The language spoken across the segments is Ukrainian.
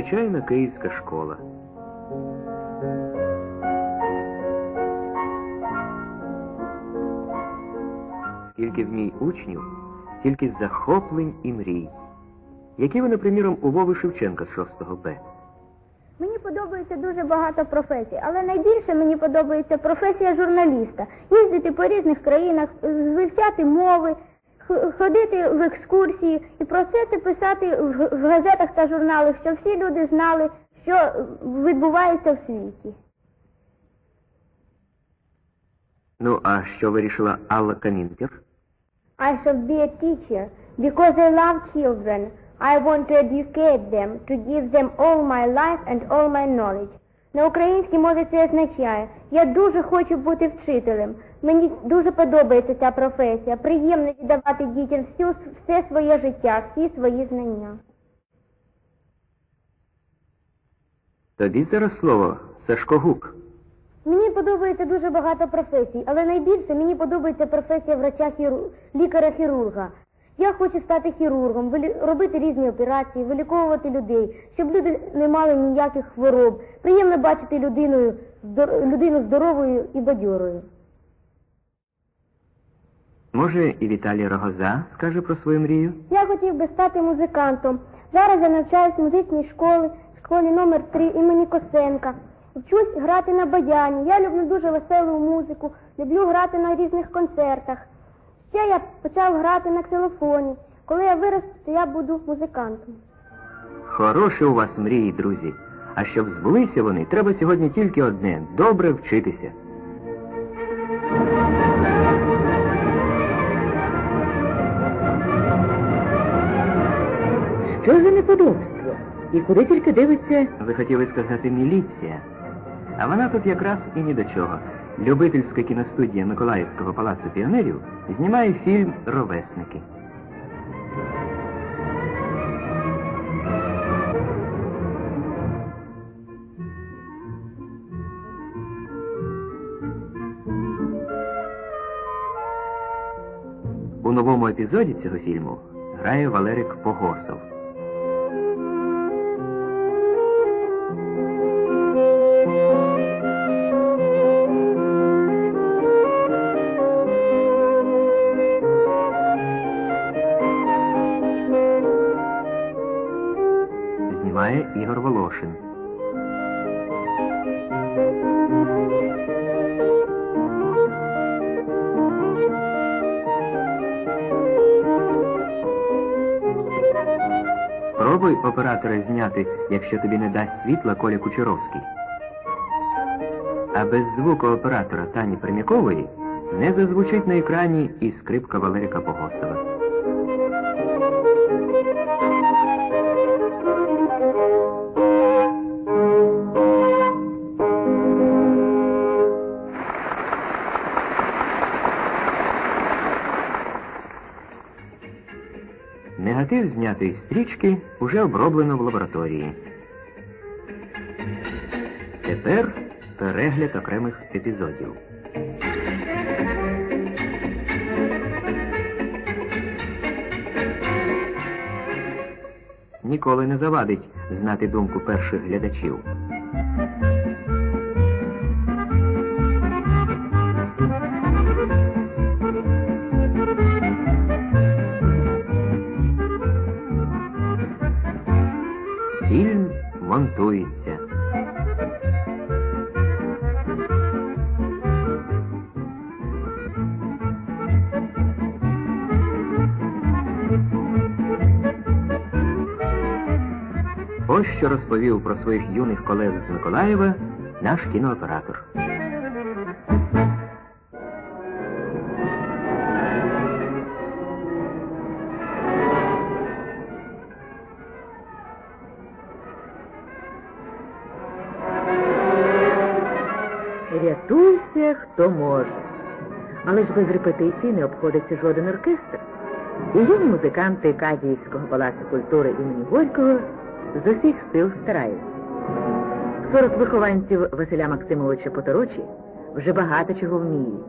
звичайна київська школа. Скільки в ній учнів, стільки захоплень і мрій. Які вони, приміром, у Вови Шевченка з 6 Б. Мені подобається дуже багато професій, але найбільше мені подобається професія журналіста. Їздити по різних країнах, вивчати мови, ходити в екскурсії і про це писати в газетах та журналах, щоб всі люди знали, що відбувається в світі. Ну, а що вирішила Алла Камінкер? I shall be a teacher because I love children. I want to educate them, to give them all my life and all my knowledge. На українській мові це означає, я дуже хочу бути вчителем. Мені дуже подобається ця професія. Приємно віддавати дітям всю, все своє життя, всі свої знання. Тобі зараз слово Сашко Гук. Мені подобається дуже багато професій, але найбільше мені подобається професія врача хіру... лікаря-хірурга. Я хочу стати хірургом, робити різні операції, виліковувати людей, щоб люди не мали ніяких хвороб. Приємно бачити людиною, людину здоровою і бадьорою. Може, і Віталій Рогоза скаже про свою мрію? Я хотів би стати музикантом. Зараз я навчаюсь в музичній школі, школі номер 3 імені Косенка. Вчусь грати на баяні. Я люблю дуже веселу музику, люблю грати на різних концертах. Ще я почав грати на ксилофоні. Коли я виросту, то я буду музикантом. Хороші у вас мрії, друзі. А щоб збулися вони, треба сьогодні тільки одне добре вчитися. Що за неподобство? І куди тільки дивиться Ви хотіли сказати міліція. А вона тут якраз і ні до чого. Любительська кіностудія Миколаївського палацу піонерів знімає фільм Ровесники. У новому епізоді цього фільму грає Валерик Погосов. Знімає Ігор Волошин. Спробуй оператора зняти, якщо тобі не дасть світла Коля Кучеровський. А без звуку оператора Тані Примякової не зазвучить на екрані і скрипка Валерика Погосова. Негатив знятий з стрічки уже оброблено в лабораторії. Тепер перегляд окремих епізодів. Ніколи не завадить знати думку перших глядачів. Фільм монтується. Ось що розповів про своїх юних колег з Миколаєва наш кінооператор. Хто може. Але ж без репетицій не обходиться жоден оркестр. І юні музиканти Кадіївського палацу культури імені Горького з усіх сил стараються. 40 вихованців Василя Максимовича Поторочі вже багато чого вміють.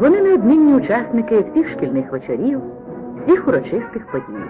Вони неодмінні учасники всіх шкільних вечорів, всіх урочистих подій.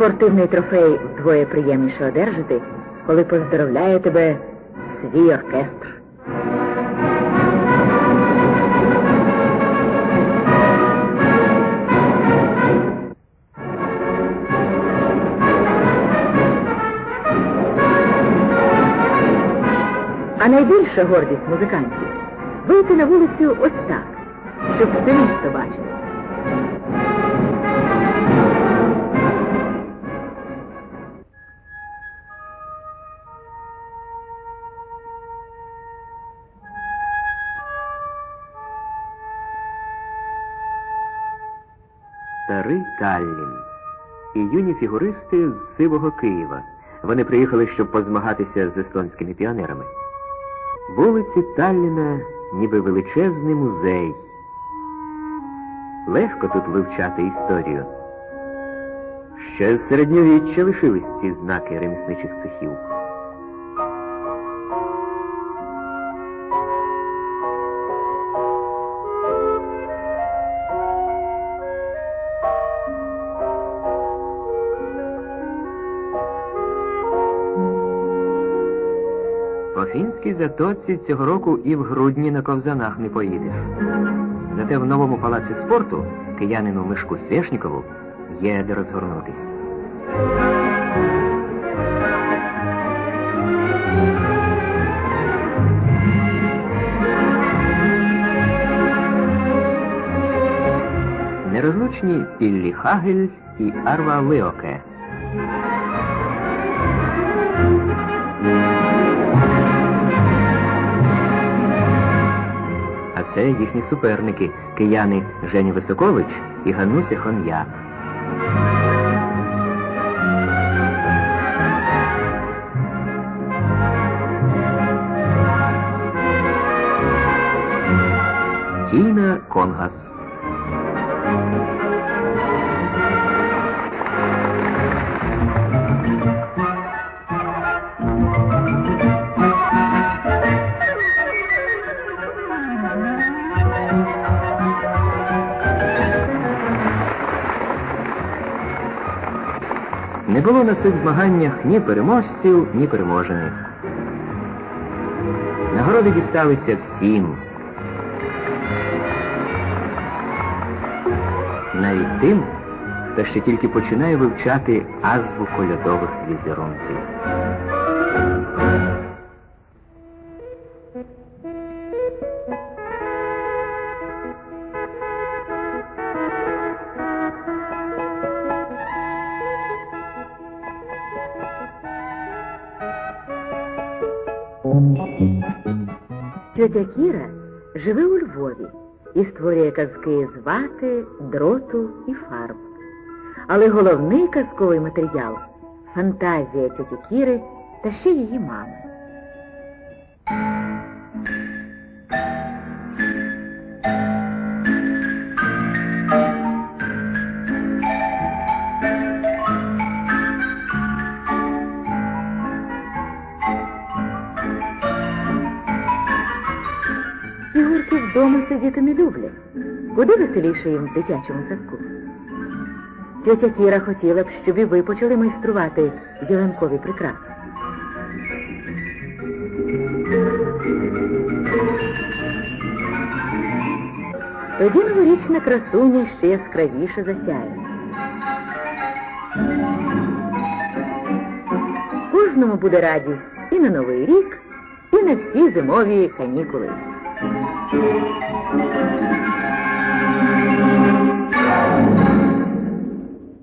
Спортивний трофей вдвоє приємніше одержати, коли поздоровляє тебе свій оркестр. А найбільша гордість музикантів вийти на вулицю ось так, щоб все місто бачило. Таллін. І юні фігуристи з сивого Києва. Вони приїхали, щоб позмагатися з естонськими піонерами. Вулиці Талліна ніби величезний музей. Легко тут вивчати історію. Ще з середньовіччя лишились ці знаки ремісничих цехів. По фінській затоці цього року і в грудні на ковзанах не поїдеш. Зате в новому палаці спорту киянину Мишку Свєшнікову є де розгорнутись. Нерозлучні Піллі Хагель і Арва Леоке. А це їхні суперники, кияни Женя Високович і Гануся Хон'як. Тіна Конгас. Не було на цих змаганнях ні переможців, ні переможених. Нагороди дісталися всім. Навіть тим, хто ще тільки починає вивчати азбуку льодових візерунків. Тьотя Кіра живе у Львові і створює казки з вати, дроту і фарб. Але головний казковий матеріал фантазія тьоті Кіри та ще її мами. Фігурки вдома сидіти не люблять. Куди веселіше їм в дитячому садку? Тьотя Кіра хотіла б, щоб і ви почали майструвати ялинкові прикраси. Тоді новорічна красуня ще яскравіше засяє. Кожному буде радість і на Новий рік, і на всі зимові канікули. Thank you.